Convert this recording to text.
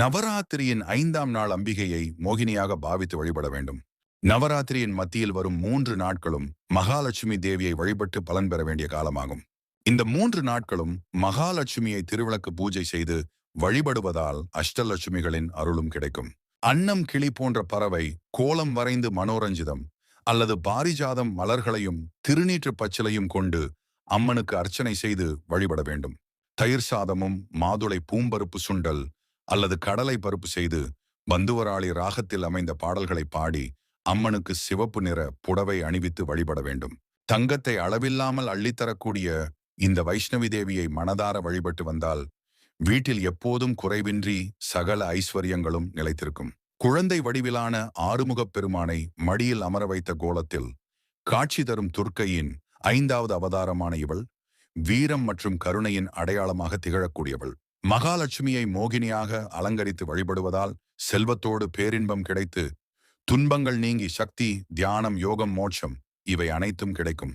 நவராத்திரியின் ஐந்தாம் நாள் அம்பிகையை மோகினியாக பாவித்து வழிபட வேண்டும். நவராத்திரியின் மத்தியில் வரும் மூன்று நாட்களும் மகாலட்சுமி தேவியை வழிபட்டு பலன் பெற வேண்டிய காலமாகும். இந்த மூன்று நாட்களும் மகாலட்சுமியை திருவிளக்கு பூஜை செய்து வழிபடுவதால் அஷ்டலட்சுமிகளின் அருளும் கிடைக்கும். அன்னம் கிளி போன்ற பறவை கோலம் வரைந்து மனோரஞ்சிதம் அல்லது பாரிஜாதம் மலர்களையும் திருநீற்று பச்சிலையும் கொண்டு அம்மனுக்கு அர்ச்சனை செய்து வழிபட வேண்டும். தயிர் சாதமும் மாதுளை பூம்பருப்பு சுண்டல் அல்லது கடலை பருப்பு செய்து பந்துவராளி ராகத்தில் அமைந்த பாடல்களை பாடி அம்மனுக்கு சிவப்பு நிற புடவை அணிவித்து வழிபட வேண்டும். தங்கத்தை அளவில்லாமல் அள்ளித்தரக்கூடிய இந்த வைஷ்ணவி தேவியை மனதார வழிபட்டு வந்தால் வீட்டில் எப்போதும் குறைவின்றி சகல ஐஸ்வர்யங்களும் நிலைத்திருக்கும். குழந்தை வடிவிலான ஆறுமுகப் பெருமானை மடியில் அமர வைத்த கோலத்தில் காட்சி தரும் துர்க்கையின் ஐந்தாவது அவதாரமான இவள் வீரம் மற்றும் கருணையின் அடையாளமாக திகழக்கூடியவள். மகாலட்சுமியை மோகினியாக அலங்கரித்து வழிபடுவதால் செல்வத்தோடு பேரின்பம் கிடைத்து துன்பங்கள் நீங்கி சக்தி தியானம் யோகம் மோட்சம் இவை அனைத்தும் கிடைக்கும்.